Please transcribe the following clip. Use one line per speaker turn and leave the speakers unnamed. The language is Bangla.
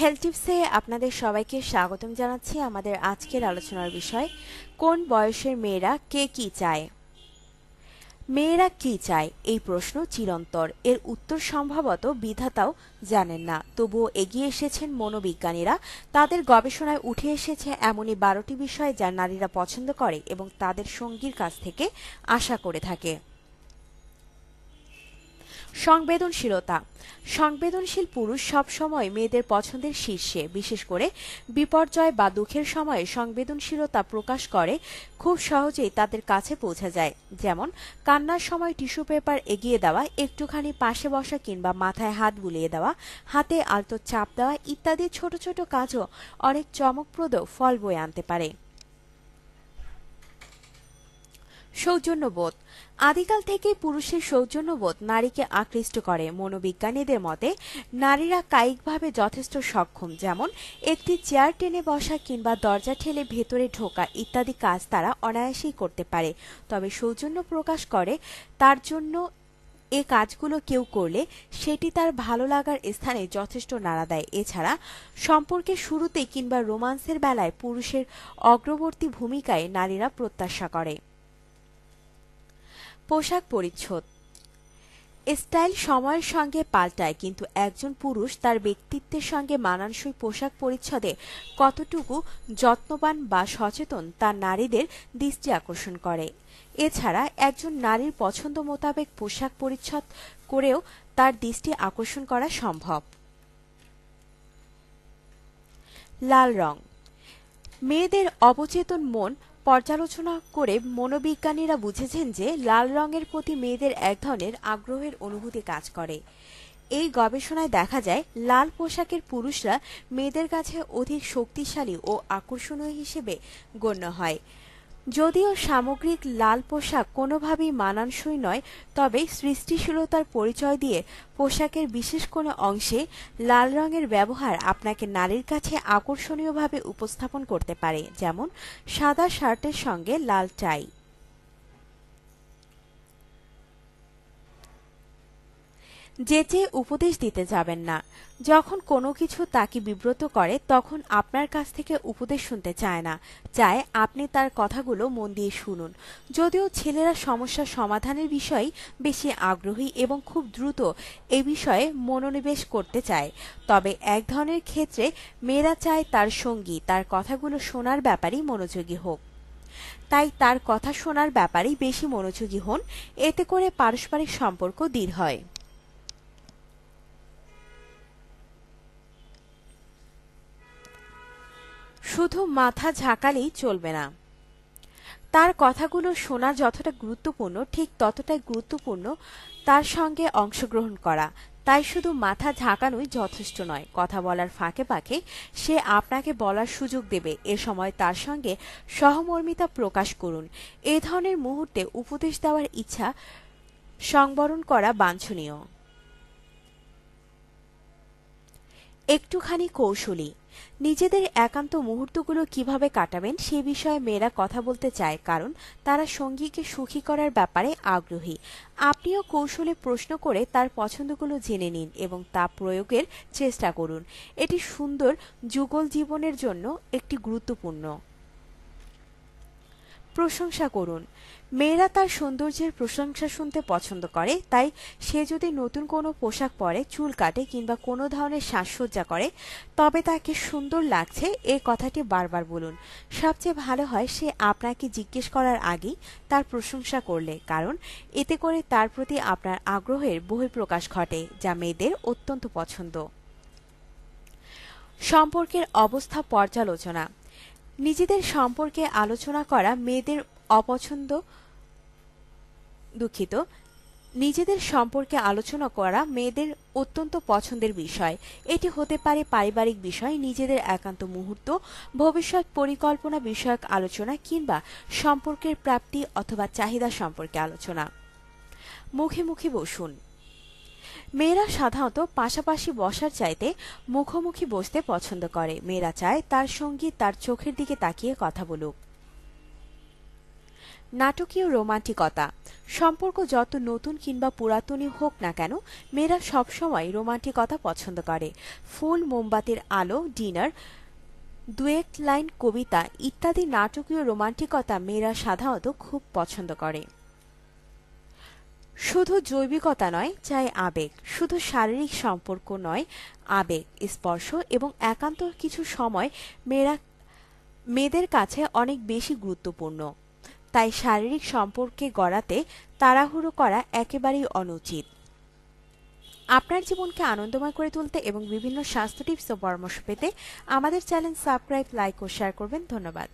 হেলথ টিপসে আপনাদের সবাইকে স্বাগতম জানাচ্ছি আমাদের আজকের আলোচনার বিষয়, কোন বয়সের মেয়েরা কে কি চায়? মেয়েরা কি চায়? এই প্রশ্ন চিরন্তর। এর উত্তর সম্ভবত বিধাতাও জানেন না। তবুও এগিয়ে এসেছেন মনোবিজ্ঞানীরা। তাদের গবেষণায় উঠে এসেছে এমনই বারোটি বিষয় যা নারীরা পছন্দ করে এবং তাদের সঙ্গীর কাছ থেকে আশা করে থাকে। সংবেদনশীলতা। সংবেদনশীল পুরুষ সবসময় মেয়েদের পছন্দের শীর্ষে, বিশেষ করে বিপর্যয় বা দুঃখের সময়ে সংবেদনশীলতা প্রকাশ করে, খুব সহজেই তাদের কাছে পৌঁছা যায়। যেমন, কান্নার সময় টিস্যু পেপার এগিয়ে দেওয়া, একটুখানি পাশে বসা কিংবা মাথায় হাত বুলিয়ে দেওয়া, হাতে আলতো চাপ দেওয়া ইত্যাদি ছোট ছোট কাজও অনেক চমকপ্রদ ফল বয়ে আনতে পারে। সৌজন্যবোধ। আদিকাল থেকেই পুরুষের সৌজন্যবোধ নারীকে আকৃষ্ট করে। মনোবিজ্ঞানীদের মতে, নারীরা কায়িকভাবে যথেষ্ট সক্ষম, যেমন একটি চেয়ার টেনে বসা কিংবা দরজা ঠেলে ভেতরে ঢোকা ইত্যাদি কাজ তারা অনায়াসেই করতে পারে। তবে সৌজন্য প্রকাশ করে, তার জন্য এ কাজগুলো কেউ করলে সেটি তার ভালো লাগার স্থানে যথেষ্ট নাড়া দেয়। এছাড়া সম্পর্কের শুরুতে কিংবা রোমান্সের বেলায় পুরুষের অগ্রবর্তী ভূমিকায় নারীরা প্রত্যাশা করে। পোশাক পরিচ্ছদ। স্টাইল সময়ের সঙ্গে পাল্টায়, কিন্তু একজন পুরুষ তার ব্যক্তিত্বের সঙ্গে মানানসই পোশাক পরিচ্ছদে কতটুকু যত্নবান বা সচেতন তা নারীদের দৃষ্টি আকর্ষণ করে। এছাড়া একজন নারীর পছন্দ মোতাবেক পোশাক পরিচ্ছদ করেও তার দৃষ্টি আকর্ষণ করা সম্ভব। লাল রং। মেয়েদের অবচেতন মন পর্যালোচনা করে মনোবিজ্ঞানীরা বুঝেছেন যে লাল রঙের প্রতি মেয়েদের এক ধরনের আগ্রহের অনুভূতি কাজ করে। এই গবেষণায় দেখা যায়, লাল পোশাকের পুরুষরা মেয়েদের কাছে অধিক শক্তিশালী ও আকর্ষণীয় হিসেবে গণ্য হয়। যদিও সামগ্রিক লাল পোশাক কোনোভাবেই মানানসই নয়, তবে সৃষ্টিশীলতার পরিচয় দিয়ে পোশাকের বিশেষ কোনো অংশে লাল রঙের ব্যবহার আপনাকে নারীর কাছে আকর্ষণীয়ভাবে উপস্থাপন করতে পারে, যেমন সাদা শার্টের সঙ্গে লাল টাই। যেচে উপদেশ দিতে যাবেন না। যখন কোনো কিছু তাকে বিব্রত করে, তখন আপনার কাছ থেকে উপদেশ শুনতে চায় না। চায় আপনি তার কথাগুলো মন দিয়ে শুনুন। যদিও ছেলেরা সমস্যার সমাধানের বিষয়ে বেশি আগ্রহী এবং খুব দ্রুত এ বিষয়ে মনোনিবেশ করতে চায়। তবে এক ধরনের ক্ষেত্রে মেয়েরা চায় তার সঙ্গী তার কথাগুলো শোনার ব্যাপারেই মনোযোগী হোক। তাই তার কথা শোনার ব্যাপারেই বেশি মনোযোগী হন। এতে করে পারস্পরিক সম্পর্ক দৃঢ় হয়। শুধু মাথা ঝাঁকালেই চলবে না। তার কথাগুলো শোনা যতটা গুরুত্বপূর্ণ, ঠিক ততটাই গুরুত্বপূর্ণ তার সঙ্গে অংশগ্রহণ করা। তাই শুধু মাথা ঝাঁকানোই যথেষ্ট নয়। কথা বলার ফাঁকে ফাঁকে সে আপনাকে বলার সুযোগ দেবে। এ সময় তার সঙ্গে সহমর্মিতা প্রকাশ করুন। এ ধরনের মুহূর্তে উপদেশ দেওয়ার ইচ্ছা সংবরণ করা বাঞ্ছনীয়। একটুখানি কৌশলী। নিজেদের একান্ত মুহূর্তগুলো কীভাবে কাটাবেন সে বিষয়ে মেয়েরা কথা বলতে চায়, কারণ তারা সঙ্গীকে সুখী করার ব্যাপারে আগ্রহী। আপনিও কৌশলে প্রশ্ন করে তার পছন্দগুলো জেনে নিন এবং তা প্রয়োগের চেষ্টা করুন। এটি সুন্দর যুগল জীবনের জন্য একটি গুরুত্বপূর্ণ। প্রশংসা করুন। মেয়েরা তার সৌন্দর্যের প্রশংসা শুনতে পছন্দ করে, তাই সে যদি নতুন কোনো পোশাক পরে, চুল কাটে কিংবা কোনো ধরনের সাজসজ্জা করে, তবে তাকে সুন্দর লাগছে এ কথাটি বারবার বলুন। সবচেয়ে ভালো হয় সে আপনাকে জিজ্ঞেস করার আগেই তার প্রশংসা করলে, কারণ এতে করে তার প্রতি আপনার আগ্রহের বহিঃপ্রকাশ ঘটে, যা মেয়েদের অত্যন্ত পছন্দ। সম্পর্কের অবস্থা পর্যালোচনা। নিজেদের সম্পর্কে আলোচনা করা মেয়েদের অপছন্দ, দুঃখিত। নিজেদের সম্পর্কে আলোচনা করা মেয়েদের অত্যন্ত পছন্দের বিষয়। এটি হতে পারে পারিবারিক বিষয়, নিজেদের একান্ত মুহূর্ত, ভবিষ্যৎ পরিকল্পনা বিষয়ক আলোচনা কিংবা সম্পর্কের প্রাপ্তি অথবা চাহিদা সম্পর্কে আলোচনা। মুখে মুখে বসুন। মেয়েরা সাধারণত পাশাপাশি বসার চাইতে মুখোমুখি বসতে পছন্দ করে। মেয়েরা চায় তার সঙ্গী তার চোখের দিকে তাকিয়ে কথা বলুক। নাটকীয় রোমান্টিকতা। সম্পর্ক যত নতুন কিংবা পুরাতনই হোক না কেন, মেয়েরা সবসময় রোমান্টিকতা পছন্দ করে। ফুল, মোমবাতির আলো, ডিনার দুয়েক লাইন, কবিতা ইত্যাদি নাটকীয় রোমান্টিকতা মেয়েরা সাধারণত খুব পছন্দ করে। শুধু জৈবিকতা নয়, চাই আবেগ। শুধু শারীরিক সম্পর্ক নয়, আবেগ, স্পর্শ এবং একান্ত কিছু সময় মেয়েরা, মেয়েদের কাছে অনেক বেশি গুরুত্বপূর্ণ। তাই শারীরিক সম্পর্কে গড়াতে তাড়াহুড়ো করা একেবারেই অনুচিত। আপনার জীবনকে আনন্দময় করে তুলতে এবং বিভিন্ন স্বাস্থ্য টিপস ও পরামর্শ পেতে আমাদের চ্যানেল সাবস্ক্রাইব, লাইক ও শেয়ার করবেন। ধন্যবাদ।